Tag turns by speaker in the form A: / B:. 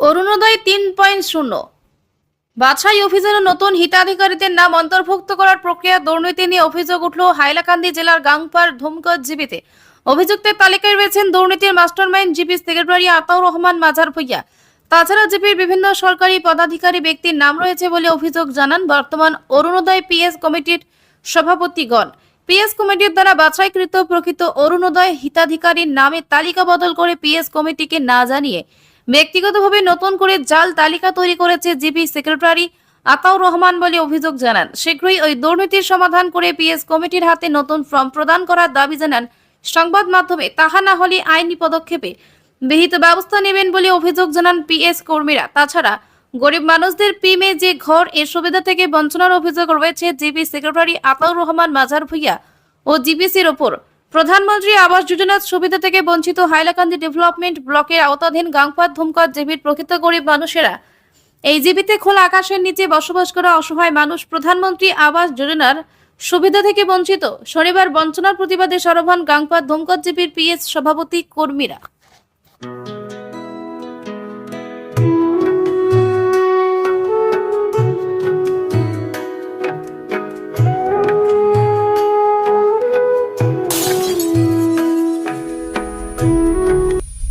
A: অরুণোদয় তিন পয়েন্ট শূন্য। বাছাই অভিযানে নতুন হিতাধিকারীদের নাম অন্তর্ভুক্ত করার প্রক্রিয়া, দুর্নীতি নিয়ে অভিযোগ উঠল হাইলাকান্দি জেলার গাংপার ধুমকট জিবিতে। অভিযুক্তের তালিকায় রয়েছেন দুর্নীতির mastermind GP secretary Ataur Rahman মাঝার Bhuiyan. তাছাড়া জিপির বিভিন্ন সরকারি পদাধিকারী ব্যক্তির নাম রয়েছে বলে অভিযোগ জানান বর্তমান অরুণোদয় পিএস কমিটির সভাপতিগণ। পিএস কমিটির দ্বারা বাছাইকৃত প্রকৃত অরুণোদয় হিতাধিকারীর নামে তালিকা বদল করে পিএস কমিটিকে না জানিয়ে ব্যক্তিগতভাবে নতুন করে জাল তালিকা তৈরি করেছে জিপি সেক্রেটারি আতাউর রহমান বলে অভিযোগ জানান। শীঘ্রই ওই দুর্নীতির সমাধান করে পিএস কমিটির হাতে নতুন ফর্ম প্রদান করার দাবি জানান সংবাদ মাধ্যমে। তাহা না হলে আইনি পদক্ষেপে বিহিত ব্যবস্থা নেবেন বলে অভিযোগ জানান পিএস কর্মীরা। তাছাড়া গরিব মানুষদের পিমে যে ঘর, এ সুবিধা থেকে বঞ্চনার অভিযোগ রয়েছে জিপি সেক্রেটারি আতাউর রহমান মাজার ভুইয়া ও জিপিসির ওপর। প্রধানমন্ত্রী আবাস যোজনার সুবিধা থেকে বঞ্চিত হাইলাকান্দি ডেভেলপমেন্ট ব্লকের আওতাধীন গাংপাত ধুমকট জিবির প্রকৃত গরিব মানুষেরা। এই জীবিতে খোলা আকাশের নিচে বসবাস করা অসহায় মানুষ প্রধানমন্ত্রী আবাস যোজনার সুবিধা থেকে বঞ্চিত। শনিবার বঞ্চনার প্রতিবাদে সরভান গাংপাত ধুমকট জীবির পিএস সভাপতি কর্মীরা।